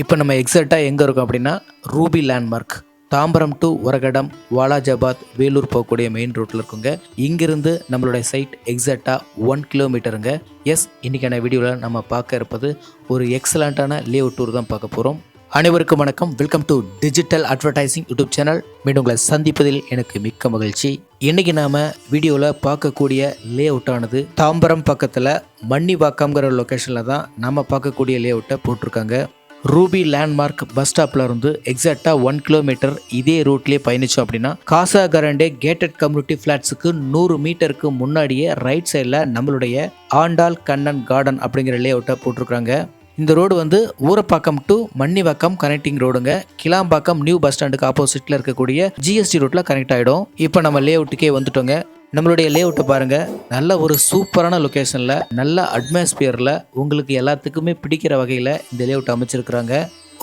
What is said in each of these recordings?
இப்போ நம்ம எக்ஸாக்டாக எங்கே இருக்கோம் அப்படின்னா Ruby landmark Tambaram to Uragadam Walajabad Vellore போகக்கூடிய மெயின் ரோட்டில் இருக்குங்க. இங்கிருந்து நம்மளுடைய சைட் எக்ஸாக்டாக ஒன் கிலோமீட்டருங்க எஸ் இன்றைக்கான வீடியோவில் நம்ம பார்க்க இருப்பது ஒரு எக்ஸலண்ட்டான லே அவுட் டூர் தான் பார்க்க போகிறோம் அனைவருக்கும் வணக்கம். Welcome to digital advertising YouTube channel மீண்டும் உங்களை சந்திப்பதில் எனக்கு மிக்க மகிழ்ச்சி. இன்னைக்கு நாம வீடியோவில் பார்க்கக்கூடிய லே அவுட்டானது தாம்பரம் பக்கத்தில் மன்னிவாக்கம்ங்கிற லொக்கேஷனில் தான் நம்ம பார்க்கக்கூடிய லே அவுட்டை போட்டிருக்காங்க. ரூபி லேண்ட்மார்க் பஸ் ஸ்டாப்ல இருந்து எக்ஸாக்டாக ஒன் கிலோமீட்டர் இதே ரூட்லேயே பயணிச்சோம் அப்படின்னா காசா கரண்டே கேட்டட் கம்யூனிட்டி ஃபிளாட்ஸுக்கு நூறு மீட்டருக்கு முன்னாடியே ரைட் சைடில் நம்மளுடைய ஆண்டாள் கண்ணன் கார்டன் அப்படிங்கிற லே அவுட்டை போட்டிருக்காங்க இந்த ரோடு வந்து ஊரப்பாக்கம் டு மன்னிவாக்கம் கனெக்டிங் ரோடுங்க கிளாம்பாக்கம் நியூ பஸ் ஸ்டாண்டுக்கு ஆப்போசிட்ல இருக்கக்கூடிய ஜிஎஸ்டி ரூட்ல கனெக்ட் ஆகிடும் இப்போ நம்ம லே அவுட்டுக்கே வந்துட்டோங்க. நம்மளுடைய லே அவுட்டை பாருங்க. நல்ல ஒரு சூப்பரான லொக்கேஷனில் நல்ல அட்மாஸ்பியரில் உங்களுக்கு எல்லாத்துக்குமே பிடிக்கிற வகையில் இந்த லே அவுட் அமைச்சிருக்கிறாங்க.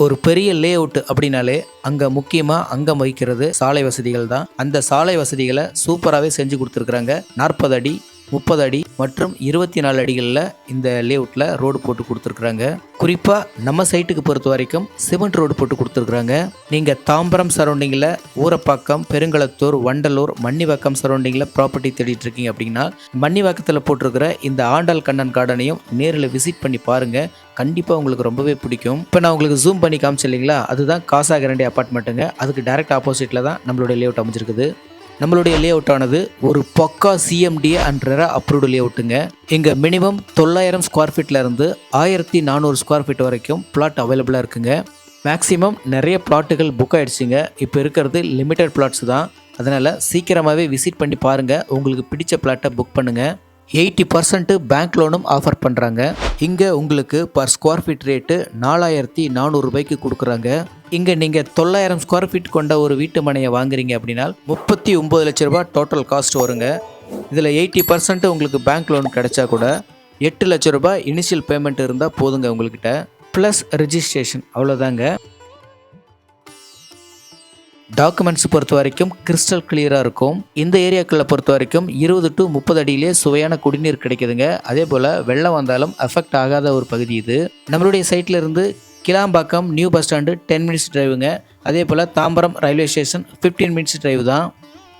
ஒரு பெரிய லே அவுட் அப்படின்னாலே அங்கே முக்கியமாக அங்கம் வகிக்கிறது சாலை வசதிகள் தான். அந்த சாலை வசதிகளை சூப்பராகவே செஞ்சு கொடுத்துருக்குறாங்க. நாற்பது அடி முப்பது அடி மற்றும் இருபத்தி நாலு அடிகளில் இந்த லேஅவுட்டில் ரோடு போட்டு கொடுத்துருக்குறாங்க. குறிப்பாக நம்ம சைட்டுக்கு பொறுத்த வரைக்கும் சிமெண்ட் ரோடு போட்டு கொடுத்துருக்குறாங்க. நீங்கள் தாம்பரம் சரௌண்டிங்கில் ஊரப்பாக்கம் பெருங்களத்தூர் வண்டலூர் மன்னிவாக்கம் சரௌண்டிங்கில் ப்ராப்பர்ட்டி தேடிட்டு இருக்கீங்க அப்படின்னா மன்னிவாக்கத்தில் போட்டிருக்கிற இந்த ஆண்டாள் கண்ணன் கார்டனையும் நேரில் விசிட் பண்ணி பாருங்கள் கண்டிப்பாக உங்களுக்கு ரொம்பவே பிடிக்கும். இப்போ நான் உங்களுக்கு ஜூம் பண்ணி காமிச்சு இல்லைங்களா? அதுதான் காசா கரண்டி அப்பார்ட்மெண்ட்டுங்க அதுக்கு டைரக்ட் ஆப்போசிட்டில் தான் நம்மளுடைய லேஅவுட் அமைஞ்சிருக்குது. நம்மளுடைய லே ஆனது ஒரு பக்கா அண்ட் அன்ற அப்ரூவ்டு லே அவுட்டுங்க இங்கே மினிமம் தொள்ளாயிரம் ஸ்கொயர் ஃபீட்லேருந்து ஆயிரத்தி நானூறு ஸ்கொயர் ஃபீட் வரைக்கும் பிளாட் அவைலபிளாக இருக்குங்க. மேக்ஸிமம் நிறைய பிளாட்டுகள் புக் ஆகிடுச்சிங்க இப்போ இருக்கிறது லிமிட்டட் பிளாட்ஸ் தான். அதனால் சீக்கிரமாகவே விசிட் பண்ணி பாருங்கள் உங்களுக்கு பிடிச்ச பிளாட்டை புக் பண்ணுங்கள் எயிட்டி பர்சன்ட்டு பேங்க் லோனும் ஆஃபர் பண்ணுறாங்க இங்கே உங்களுக்கு பர் ஸ்கொயர் ஃபீட் ரேட்டு நாலாயிரத்தி நானூறுரூபாய்க்கு கொடுக்குறாங்க. இங்கே நீங்கள் தொள்ளாயிரம் ஸ்கொயர் ஃபீட் கொண்ட ஒரு வீட்டு மனையை வாங்குறீங்க அப்படின்னா முப்பத்தி ஒம்பது லட்ச ரூபா டோட்டல் காஸ்ட் வருங்க. இதில் எயிட்டி பர்சன்ட்டு உங்களுக்கு பேங்க் லோன் கிடைச்சா கூட எட்டு லட்ச ரூபாய் இனிஷியல் பேமெண்ட் இருந்தால் போதுங்க உங்கள்கிட்ட. ப்ளஸ் ரிஜிஸ்ட்ரேஷன் அவ்வளோதாங்க டாக்குமெண்ட்ஸ் பொறுத்த வரைக்கும் கிறிஸ்டல் கிளியராக இருக்கும். இந்த ஏரியாக்களை பொறுத்த வரைக்கும் இருபது டு முப்பது அடியிலே சுவையான குடிநீர் கிடைக்குதுங்க. அதே போல் வெள்ளம் வந்தாலும் அஃபெக்ட் ஆகாத ஒரு பகுதி இது. நம்மளுடைய சைட்ல இருந்து Kilambakkam new bus stand ten minutes டிரைவுங்க அதே போல் Tambaram railway station fifteen minutes drive தான்.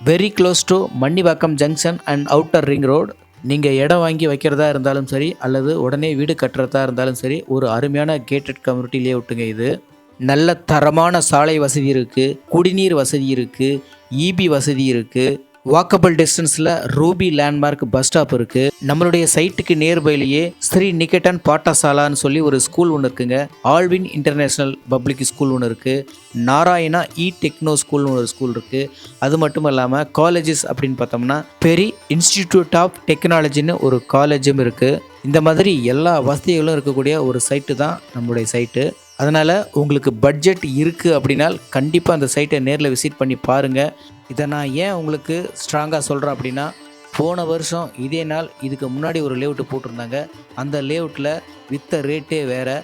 Very close to Mannivakkam junction and outer ring road நீங்கள் இடம் வாங்கி வைக்கிறதா இருந்தாலும் சரி அல்லது உடனே வீடு கட்டுறதா இருந்தாலும் சரி ஒரு அருமையான கேட்டட் கம்யூனிட்டி விட்டுங்க இது. நல்ல தரமான சாலை வசதி இருக்குது குடிநீர் வசதி இருக்குது இபி வசதி இருக்குது வாக்கபிள் டிஸ்டன்ஸில் ரூபி லேண்ட்மார்க் பஸ் ஸ்டாப் இருக்குது நம்மளுடைய சைட்டுக்கு நியர்பைலேயே ஸ்ரீ நிகேட்டன் பாட்டசாலான்னு சொல்லி ஒரு ஸ்கூல் ஒன்று இருக்குங்க. ஆல்வின் இன்டர்நேஷ்னல் பப்ளிக் ஸ்கூல் ஒன்று இருக்குது நாராயணா இ டெக்னோ ஸ்கூல்னு ஒரு ஸ்கூல் இருக்குது அது மட்டும் இல்லாமல் காலேஜஸ் அப்படின்னு பார்த்தோம்னா பெரி இன்ஸ்டிடியூட் ஆஃப் டெக்னாலஜின்னு ஒரு காலேஜும் இருக்குது இந்த மாதிரி எல்லா வசதிகளும் இருக்கக்கூடிய ஒரு சைட்டு தான் நம்மளுடைய சைட்டு அதனால் உங்களுக்கு பட்ஜெட் இருக்குது அப்படின்னால் கண்டிப்பாக அந்த சைட்டை நேரில் விசிட் பண்ணி பாருங்கள் இதை நான் ஏன் உங்களுக்கு ஸ்ட்ராங்காக சொல்கிறேன் அப்படின்னா போன வருஷம் இதே நாள் இதுக்கு முன்னாடி ஒரு லேஅவுட்டு போட்டிருந்தாங்க. அந்த லேஅவுட்டில் வித்த ரேட்டே வேறு.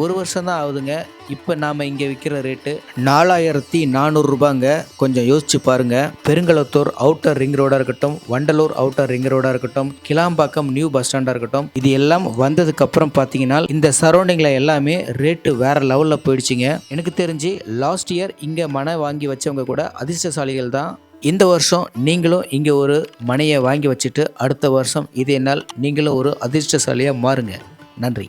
ஒரு வருஷம் தான் ஆகுதுங்க. இப்போ நாம் இங்கே விற்கிற ரேட்டு நாலாயிரத்தி நானூறுரூபாங்க கொஞ்சம் யோசிச்சு பாருங்கள் பெருங்களத்தூர் அவுட்டர் ரிங் ரோடாக இருக்கட்டும் வண்டலூர் அவுட்டர் ரிங் ரோடாக இருக்கட்டும் கிளாம்பாக்கம் நியூ பஸ் ஸ்டாண்டாக இருக்கட்டும் இது எல்லாம் வந்ததுக்கப்புறம் பார்த்தீங்கன்னா இந்த சரௌண்டிங்கில் எல்லாமே ரேட்டு வேறு லெவலில் போயிடுச்சுங்க. எனக்கு தெரிஞ்சு லாஸ்ட் இயர் இங்கே மனை வாங்கி வச்சவங்க கூட அதிர்ஷ்டசாலிகள் தான். இந்த வருஷம் நீங்களும் இங்கே ஒரு மனையை வாங்கி வச்சுட்டு அடுத்த வருஷம் இதே நாள் நீங்களும் ஒரு அதிர்ஷ்டசாலியாக மாறுங்க. நன்றி.